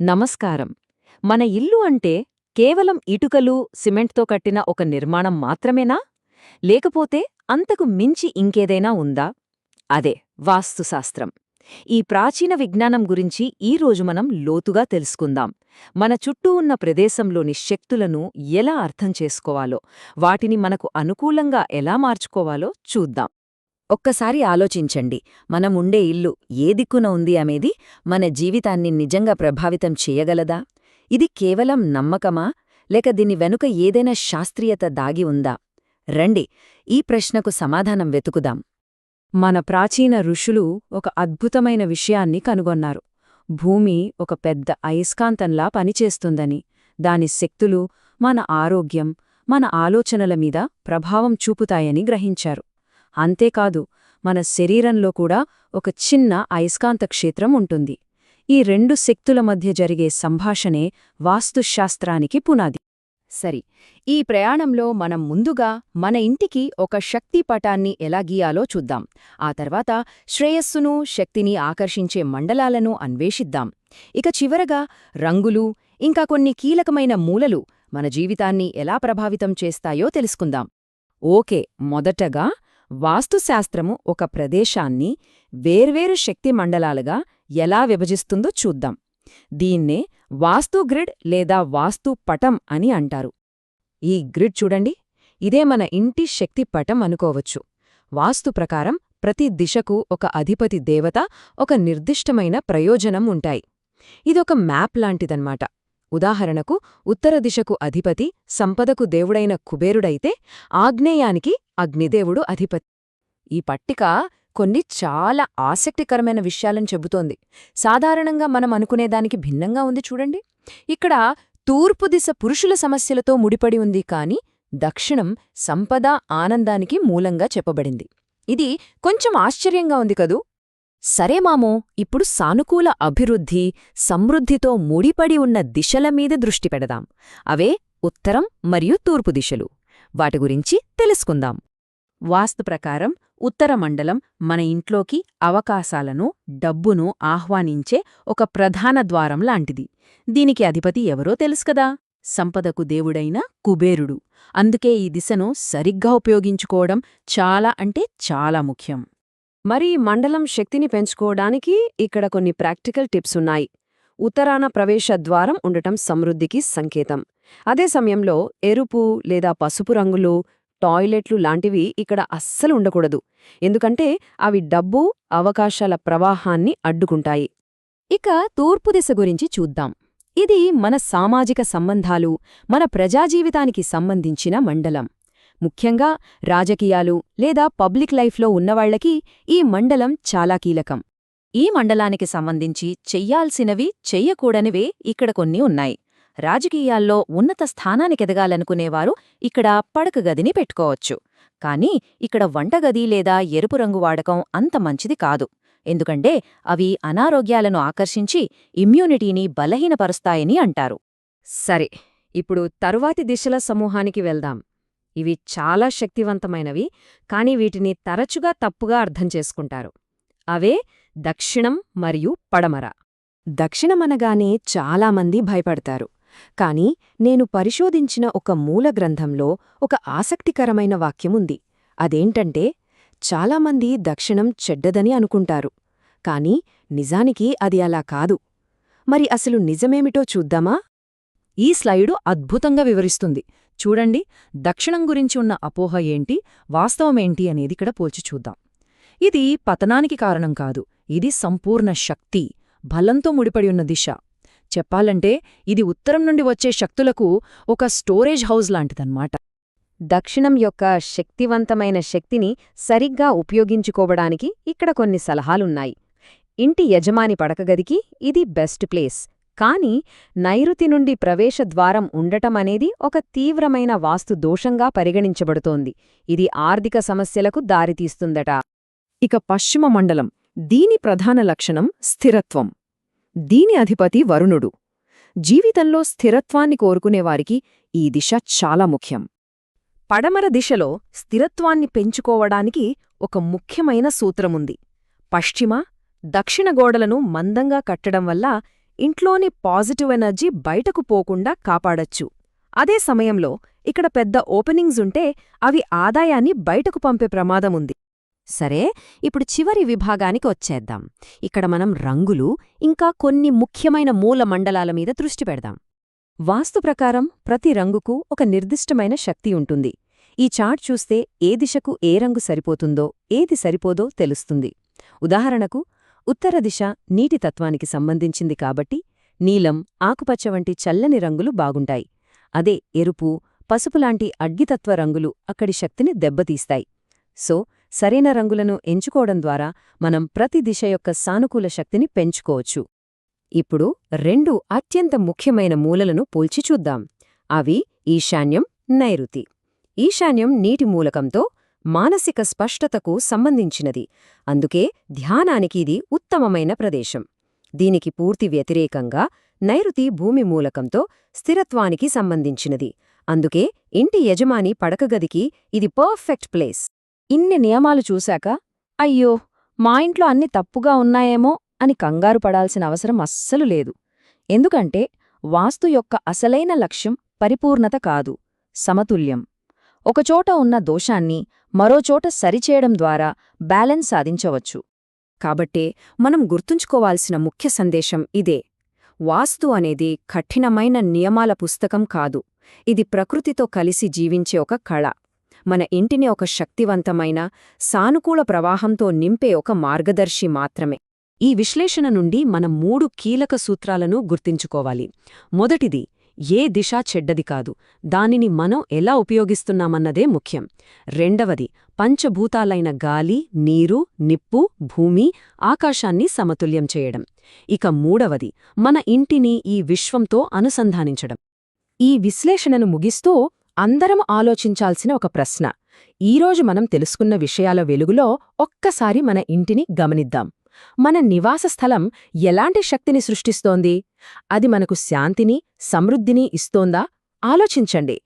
నమస్కారం. మన ఇల్లు అంటే కేవలం ఇటుకలు సిమెంట్తో కట్టిన ఒక నిర్మాణం మాత్రమేనా? లేకపోతే అంతకు మించి ఇంకేదైనా ఉందా? అదే వాస్తుశాస్త్రం. ఈ ప్రాచీన విజ్ఞానం గురించి ఈరోజు మనం లోతుగా తెలుసుకుందాం. మన చుట్టూ ఉన్న ప్రదేశంలోని శక్తులను ఎలా అర్థం చేసుకోవాలో వాటిని మనకు అనుకూలంగా ఎలా మార్చుకోవాలో చూద్దాం. ఒక్కసారి ఆలోచించండి. మనం ఉండే ఇల్లు ఏ దిక్కున ఉంది అనేది మన జీవితాన్ని నిజంగా ప్రభావితం చేయగలదా? ఇది కేవలం నమ్మకమా? లేక దీని వెనుక ఏదైనా శాస్త్రీయత దాగి ఉందా? రండి ఈ ప్రశ్నకు సమాధానం వెతుకుదాం. మన ప్రాచీన ఋషులు ఒక అద్భుతమైన విషయాన్ని కనుగొన్నారు. భూమి ఒక పెద్ద అయస్కాంతంలా పనిచేస్తుందని దాని శక్తులు మన ఆరోగ్యం మన ఆలోచనల మీద ప్రభావం చూపుతాయని గ్రహించారు. అంతేకాదు మన శరీరంలో కూడా ఒక చిన్న అయస్కాంత క్షేత్రం ఉంటుంది. ఈ రెండు శక్తుల మధ్య జరిగే సంభాషణే వాస్తుశాస్త్రానికి పునాది. సరి ఈ ప్రయాణంలో మనం ముందుగా మన ఇంటికి ఒక శక్తి పటాన్ని ఎలా గీయాలో చూద్దాం. ఆ తర్వాత శ్రేయస్సును శక్తిని ఆకర్షించే మండలాలను అన్వేషిద్దాం. ఇక చివరగా రంగులు ఇంకా కొన్ని కీలకమైన మూలలు మన జీవితాన్ని ఎలా ప్రభావితం చేస్తాయో తెలుసుకుందాం. ఓకే మొదటగా వాస్తుశాస్త్రము ఒక ప్రదేశాన్ని వేర్వేరు శక్తి మండలాలుగా ఎలా విభజిస్తుందో చూద్దాం. దీన్నే వాస్తు గ్రిడ్ లేదా వాస్తు పటం అని అంటారు. ఈ గ్రిడ్ చూడండి. ఇదే మన ఇంటి శక్తి పటం అనుకోవచ్చు. వాస్తు ప్రకారం ప్రతి దిశకు ఒక అధిపతి దేవత ఒక నిర్దిష్టమైన ప్రయోజనం ఉంటాయి. ఇదొక మ్యాప్ లాంటిదన్నమాట. ఉదాహరణకు ఉత్తర దిశకు అధిపతి సంపదకు దేవుడైన కుబేరుడైతే ఆగ్నేయానికి అగ్నిదేవుడు అధిపతి. ఈ పట్టిక కొన్ని చాలా ఆసక్తికరమైన విషయాలను చెబుతోంది. సాధారణంగా మనం అనుకునేదానికి భిన్నంగా ఉంది చూడండి. ఇక్కడ తూర్పు దిశ పురుషుల సమస్యలతో ముడిపడి ఉంది కాని దక్షిణం సంపద ఆనందానికి మూలంగా చెప్పబడింది. ఇది కొంచెం ఆశ్చర్యంగా ఉంది కదూ? సరే మామో ఇప్పుడు సానుకూల అభివృద్ధి సమృద్ధితో ముడిపడి ఉన్న దిశల మీద దృష్టి పెడదాం. అవే ఉత్తరం మరియు తూర్పు దిశలు. వాటి గురించి తెలుసుకుందాం. వాస్తు ప్రకారం ఉత్తర మండలం మన ఇంట్లోకి అవకాశాలను డబ్బును ఆహ్వానించే ఒక ప్రధాన ద్వారం లాంటిది. దీనికి అధిపతి ఎవరో తెలుసుకదా సంపదకు దేవుడైన కుబేరుడు. అందుకే ఈ దిశను సరిగ్గా ఉపయోగించుకోవడం చాలా అంటే చాలా ముఖ్యం. మరి మండలం శక్తిని పెంచుకోవడానికి ఇక్కడ కొన్ని ప్రాక్టికల్ టిప్స్ ఉన్నాయి. ఉత్తరాన ప్రవేశ ద్వారం ఉండటం సమృద్ధికి సంకేతం. అదే సమయంలో ఎరుపు లేదా పసుపు రంగులు టాయిలెట్లు లాంటివి ఇక్కడ అస్సలు ఉండకూడదు. ఎందుకంటే అవి డబ్బు అవకాశాల ప్రవాహాన్ని అడ్డుకుంటాయి. ఇక తూర్పు దిశ గురించి చూద్దాం. ఇది మన సామాజిక సంబంధాలు మన ప్రజాజీవితానికి సంబంధించిన మండలం. ముఖ్యంగా రాజకీయాలు లేదా పబ్లిక్ లైఫ్లో ఉన్నవాళ్ళకి ఈ మండలం చాలా కీలకం. ఈ మండలానికి సంబంధించి చెయ్యాల్సినవి చెయ్యకూడనివే ఇక్కడ కొన్ని ఉన్నాయి. రాజకీయాల్లో ఉన్నత స్థానానికెదగాలనుకునేవారు ఇక్కడ పడక గదిని పెట్టుకోవచ్చు. కానీ ఇక్కడ వంటగది లేదా ఎరుపు రంగు వాడకం అంత మంచిది కాదు. ఎందుకంటే అవి అనారోగ్యాలను ఆకర్షించి ఇమ్యూనిటీని బలహీనపరుస్తాయని అంటారు. సరే ఇప్పుడు తరువాతి దిశల సమూహానికి వెళ్దాం. ఇవి చాలా శక్తివంతమైనవి కాని వీటిని తరచుగా తప్పుగా అర్థం చేసుకుంటారు. అవే దక్షిణం మరియు పడమర. దక్షిణమనగానే చాలామంది భయపడతారు. కాని నేను పరిశోధించిన ఒక మూల గ్రంథంలో ఒక ఆసక్తికరమైన వాక్యముంది అదేంటంటే చాలామంది దక్షిణం చెడ్డదని అనుకుంటారు. కాని నిజానికి అది అలా కాదు. మరి అసలు నిజమేమిటో చూద్దామా? ఈ స్లైడు అద్భుతంగా వివరిస్తుంది. చూడండి దక్షిణం గురించి ఉన్న అపోహ ఏంటి వాస్తవమేంటి అనేది ఇక్కడ పోల్చి చూద్దాం. ఇది పతనానికి కారణం కాదు ఇది సంపూర్ణ శక్తి బలంతో ముడిపడి ఉన్న దిశ. చెప్పాలంటే ఇది ఉత్తరం నుండి వచ్చే శక్తులకు ఒక స్టోరేజ్ హౌస్ లాంటిదన్నమాట. దక్షిణం యొక్క శక్తివంతమైన శక్తిని సరిగ్గా ఉపయోగించుకోవడానికి ఇక్కడ కొన్ని సలహాలున్నాయి. ఇంటి యజమాని పడకగదికి ఇది బెస్ట్ ప్లేస్ కాని నైరుతి నుండి ప్రవేశద్వారం ఉండటమనేది ఒక తీవ్రమైన వాస్తు దోషంగా పరిగణించబడుతోంది. ఇది ఆర్థిక సమస్యలకు దారితీస్తుందట. ఇక పశ్చిమ మండలం దీని ప్రధాన లక్షణం స్థిరత్వం. దీని అధిపతి వరుణుడు. జీవితంలో స్థిరత్వాన్ని కోరుకునేవారికి ఈ దిశ చాలా ముఖ్యం. పడమర దిశలో స్థిరత్వాన్ని పెంచుకోవడానికి ఒక ముఖ్యమైన సూత్రముంది. పశ్చిమ దక్షిణ గోడలను మందంగా కట్టడం వల్ల ఇంట్లోని పాజిటివ్ ఎనర్జీ బయటకు పోకుండా కాపాడచ్చు. అదే సమయంలో ఇక్కడ పెద్ద ఓపెనింగ్స్ ఉంటే అవి ఆదాయాన్ని బయటకు పంపే ప్రమాదముంది సరే ఇప్పుడు చివరి విభాగానికి వచ్చేద్దాం. ఇక్కడ మనం రంగులు ఇంకా కొన్ని ముఖ్యమైన మూల మండలాల మీద దృష్టి పెడదాం. వాస్తు ప్రకారం ప్రతి రంగుకు ఒక నిర్దిష్టమైన శక్తి ఉంటుంది. ఈ చార్ట్ చూస్తే ఏ దిశకు ఏ రంగు సరిపోతుందో ఏది సరిపోదో తెలుస్తుంది. ఉదాహరణకు ఉత్తర దిశ నీటి తత్వానికి సంబంధించింది కాబట్టి నీలం ఆకుపచ్చ వంటి చల్లని రంగులు బాగుంటాయి. అదే ఎరుపు పసుపులాంటి అగ్గితత్వ రంగులు అక్కడి శక్తిని దెబ్బతీస్తాయి. సో సరైన రంగులను ఎంచుకోవడం ద్వారా మనం ప్రతి దిశ యొక్క సానుకూల శక్తిని పెంచుకోవచ్చు. ఇప్పుడు రెండు అత్యంత ముఖ్యమైన మూలలను పోల్చి చూద్దాం. అవి ఈశాన్యం నైరుతి. ఈశాన్యం నీటి మూలకంతో మానసిక స్పష్టతకు సంబంధించినది. అందుకే ధ్యానానికి ఇది ఉత్తమమైన ప్రదేశం. దీనికి పూర్తి వ్యతిరేకంగా నైరుతి భూమి మూలకంతో స్థిరత్వానికి సంబంధించినది. అందుకే ఇంటి యజమాని పడకగదికి ఇది పర్ఫెక్ట్ ప్లేస్. ఇన్ని నియమాలు చూశాక అయ్యో మా ఇంట్లో అన్ని తప్పుగా ఉన్నాయేమో అని కంగారు పడాల్సిన అవసరం అస్సలు లేదు. ఎందుకంటే వాస్తు యొక్క అసలైన లక్ష్యం పరిపూర్ణత కాదు సమతుల్యం. ఒకచోట ఉన్న దోషాన్ని మరోచోట సరిచేయడం ద్వారా బ్యాలెన్స్ సాధించవచ్చు. కాబట్టే మనం గుర్తుంచుకోవాల్సిన ముఖ్య సందేశం ఇదే. వాస్తు అనేది కఠినమైన నియమాల పుస్తకం కాదు. ఇది ప్రకృతితో కలిసి జీవించే ఒక కళ. మన ఇంటిని ఒక శక్తివంతమైన సానుకూల ప్రవాహంతో నింపే ఒక మార్గదర్శి మాత్రమే. ఈ విశ్లేషణ నుండి మనం మూడు కీలక సూత్రాలను గుర్తించుకోవాలి. మొదటిది ఏ దిశ చెడ్డది కాదు. దానిని మనం ఎలా ఉపయోగిస్తున్నామన్నదే ముఖ్యం. రెండవది పంచభూతాలైన గాలి నీరు నిప్పు భూమి ఆకాశాన్ని సమతుల్యం చేయడం. ఇక మూడవది మన ఇంటిని ఈ విశ్వంతో అనుసంధానించడం. ఈ విశ్లేషణను ముగిస్తూ అందరం ఆలోచించాల్సిన ఒక ప్రశ్న. ఈరోజు మనం తెలుసుకున్న విషయాల వెలుగులో ఒక్కసారి మన ఇంటిని గమనిద్దాం. మన నివాస స్థలం ఎలాంటి శక్తిని సృష్టిస్తోంది? అది మనకు శాంతిని సమృద్ధిని ఇస్తోందా? ఆలోచించండి.